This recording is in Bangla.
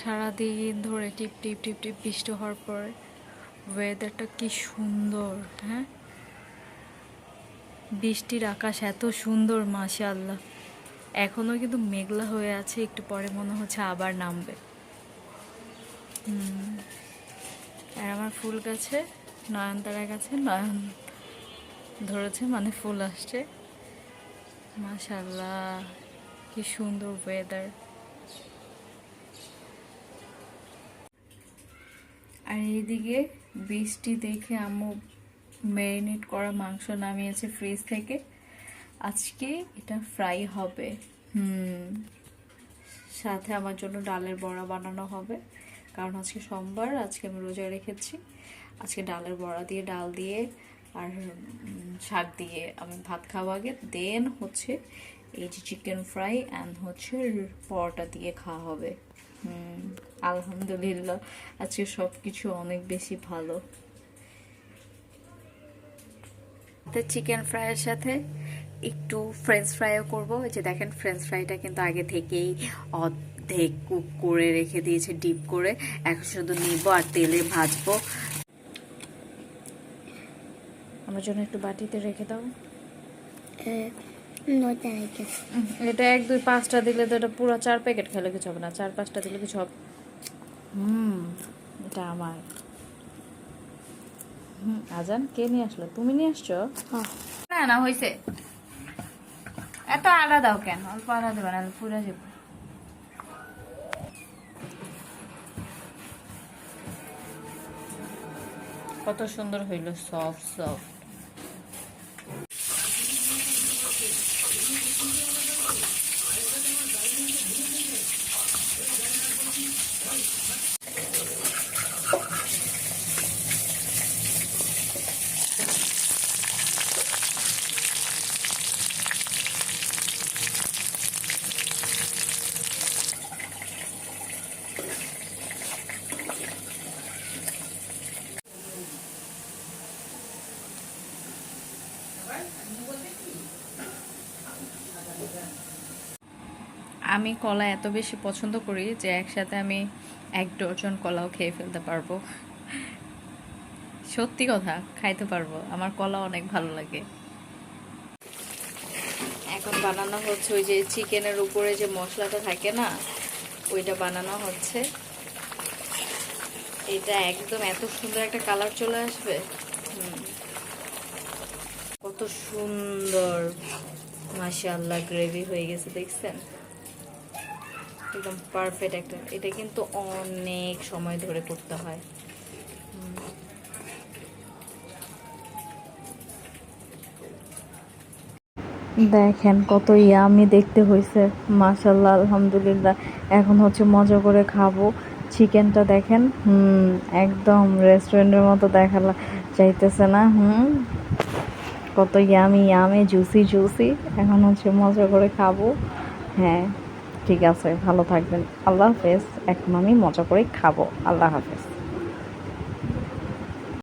সারাদিন ধরে টিপ টিপ টিপ টিপ বৃষ্টি হওয়ার পরে ওয়েদারটা কি সুন্দর হ্যাঁ? বৃষ্টির আকাশ এত সুন্দর, মাশাআল্লাহ। এখনও কিন্তু মেঘলা হয়ে আছে, একটু পরে মনে হচ্ছে আবার নামবে। আর আমার ফুল গাছে, নয়নতারা গাছে নয়ন ধরেছে মানে ফুল আসছে। মাশাআল্লাহ, কি সুন্দর ওয়েদার আর এইদিকে বৃষ্টি দেখে আম্মু ম্যারিনেট করা মাংস নামিয়েছে ফ্রিজ থেকে। আজকে এটা ফ্রাই হবে। হুম। সাথে আমার জন্য ডালের বড়া বানানো হবে। কারণ আজকে সোমবার, আজকে আমি রোজা রেখেছি। আজকে ডালের বড়া দিয়ে, ডাল দিয়ে আর শাক দিয়ে আমি ভাত খাওয়া আগে। দেন হচ্ছে এই যে চিকেন ফ্রাই অ্যান্ড হচ্ছে পরোটা দিয়ে খাওয়া হবে। হুম আলহামদুলিল্লাহ। আজকে সব কিছু অনেক বেশি ভালো। তো চিকেন ফ্রাইয়ের সাথে একটু ফ্রেঞ্চ ফ্রাইও করব। এই যে দেখেন ফ্রেঞ্চ ফ্রাইটা কিন্তু আগে থেকেই অর্ধেক কুক করে রেখে দিয়েছে ডিপ করে। এখন শুধু নিব আর তেলে ভাজবো। আমার জন্য একটু বাটিতে রেখে দাও। উম, এটা এক দুই পাঁচটা দিলে তো এটা পুরো চার প্যাকেট খেলে কিছু হবে না। চার পাঁচটা দিলে কিছু হবে। হুম এটা আমার। হুম আজান কে নিয়ে আসলো? তুমি নিয়ে আসছো? হ্যাঁ। না না হয়েছে এত দাও কেন? অল্প আদা দেবে না পুরো যাব কত সুন্দর হইল সফট সফট আমি কলা এত বেশি পছন্দ করি যে একসাথে আমি এক ডজন কলাও খেয়ে ফেলতে পারব। সত্যি কথা, খাইতে পারব। আমার কলা অনেক ভালো লাগে। এখন বানানো হচ্ছে ওই যে চিকেনের উপরে যে মশলাটা থাকে না, ওইটা বানানো হচ্ছে। এটা একদম এত সুন্দর একটা কালার চলে আসবে। হুম। কত সুন্দর। মাশাআল্লাহ গ্রেভি হয়ে গেছে, দেখছেন? একদম পারফেক্ট একটা। এটা কিন্তু অনেক সময় ধরে করতে হয়। দেখেন কত ইয়ামি দেখতে হয়েছে। মাশাল্লাহ আলহামদুলিল্লাহ। এখন হচ্ছে মজা করে খাব। চিকেনটা দেখেন, হুম, একদম রেস্টুরেন্টের মতো দেখা চাইতেছে না, হুম। কত ইয়ামি ইয়ামে জুসি জুসি এখন হচ্ছে মজা করে খাব। হ্যাঁ ঠিক আছে, ভালো থাকবেন। আল্লাহ হাফেজ। এখন আমি মজা করে খাব। আল্লাহ হাফেজ।